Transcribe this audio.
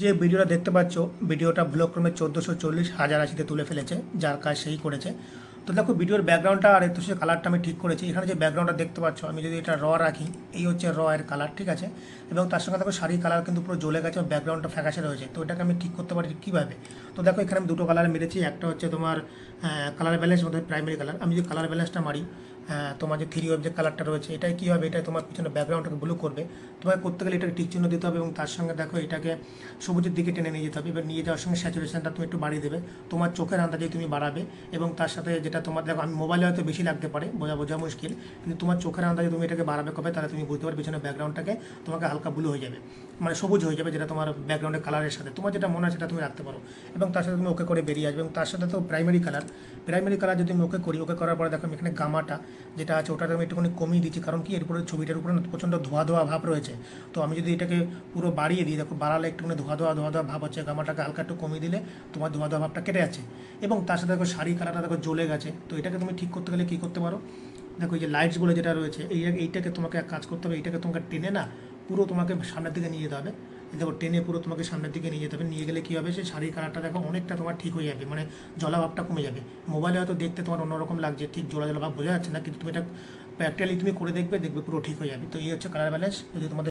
যে ভিডিওটা দেখতে পাচ্ছ, ভিডিওটা ব্লক্রমে চোদ্দোশো চল্লিশ হাজার আশিতে তুলে ফেলেছে, যার কাজ সেই করেছে। তো দেখো, ভিডিওর ব্যাকগ্রাউন্ডটা আর একটু কালারটা আমি ঠিক করেছি। এখানে যে ব্যাকগ্রাউন্ডটা দেখতে পাচ্ছ, আমি যদি এটা র রাখি, এই হচ্ছে র এর কালার ঠিক আছে? এবং তার সঙ্গে দেখো শাড়ি কালার কিন্তু পুরো জ্বলে গেছে ব্যাকগ্রাউন্ডটা ফ্যাকাশে রয়েছে। তো এটাকে আমি ঠিক করতে পারি কীভাবে? তো দেখো, এখানে আমি দুটো কালার মেরেছি। একটা হচ্ছে তোমার কালার ব্যালেন্স মধ্যে প্রাইমারি কালার আমি যদি কালার ব্যালেন্সটা মারি তোমার যে থ্রি ওয়েব যে কালারটা রয়েছে, এটাই কী হবে? এটা তোমার পিছনে ব্যাকগ্রাউন্ডটাকে ব্লু করবে। তোমাকে করতে গেলে এটাকে টিক চিহ্ন দিতে হবে এবং তার সঙ্গে দেখো এটাকে সবুজের দিকে টেনে নিয়ে যেতে হবে এবার নিয়ে যাওয়ার সঙ্গে স্যাচুরেশনটা তুমি একটু বাড়িয়ে দেবে। তোমার চোখের আন্দাজে তুমি বাড়াবে এবং তার সাথে যেটা তোমার দেখো, আমি মোবাইলে হয়তো বেশি লাগতে পারে, বোঝা বোঝা মুশকিল, কিন্তু তোমার চোখের আন্দাজে তুমি এটাকে বাড়াবে কবে, তাহলে তুমি বুঝতে পারবে পিছনে ব্যাকগ্রাউন্ডটাকে তোমাকে হালকা ব্লু হয়ে যাবে। মানে সবুজ হয়ে যাবে যেটা তোমার ব্যাকগ্রাউন্ডের কালারের সাথে। তোমার যেটা মনে হয় সেটা তুমি রাখতে পারো এবং তার সাথে তুমি ওকে করে বেরিয়ে আসবে এবং তার সাথে তো প্রাইমারি কালার প্রাইমারি কালার যদি আমি ওকে করি, ওকে করার পরে দেখো আমি এখানে গামাটা যেটা আছে, ওটাকে আমি একটুখানি কমিয়ে দিচ্ছি। কারণ কি? এরপরে ছবিটার উপরে প্রচণ্ড ধোয়া ধোয়া ভাব রয়েছে। তো আমি যদি এটাকে পুরো বাড়িয়ে দিই, দেখো, বাড়ালে একটুখানি ধোয়া ধোয়া ধোয়া ধোয়া ভাব হচ্ছে, গামাটাকে হালকা একটু কমিয়ে দিলে তোমার ধোয়া ধোয়া ভাবটা কেটে যাচ্ছে। এবং তার সাথে দেখো শাড়ি কালারটা দেখো, জ্বলে গেছে। তো এটাকে তুমি ঠিক করতে গেলে কী করতে পারো? দেখো, এই যে লাইটসগুলো যেটা রয়েছে, এই, এইটাকে তোমাকে কাজ করতে হবে, এইটাকে তোমাকে টেনে না পুরো তোমাকে সামনের দিকে নিয়ে যেতে হবে। দেখো, টেনে পুরো তোমাকে সামনের দিকে নিয়ে যেতে হবে। নিয়ে গেলে কী হবে? সেই শাড়ির কালারটা দেখো, অনেকটা তোমার ঠিক হয়ে যাবে। মানে জলাভাবটা কমে যাবে। মোবাইলে হয়তো দেখতে তোমার অন্যরকম লাগছে। ঠিক জলা জলাভাব বোঝা যাচ্ছে না, কিন্তু তুমি এটা প্র্যাকটিক্যালি তুমি করে দেখবে দেখবে পুরো ঠিক হয়ে যাবে। তো এই হচ্ছে কালার ব্যালেন্স যদি তোমাদের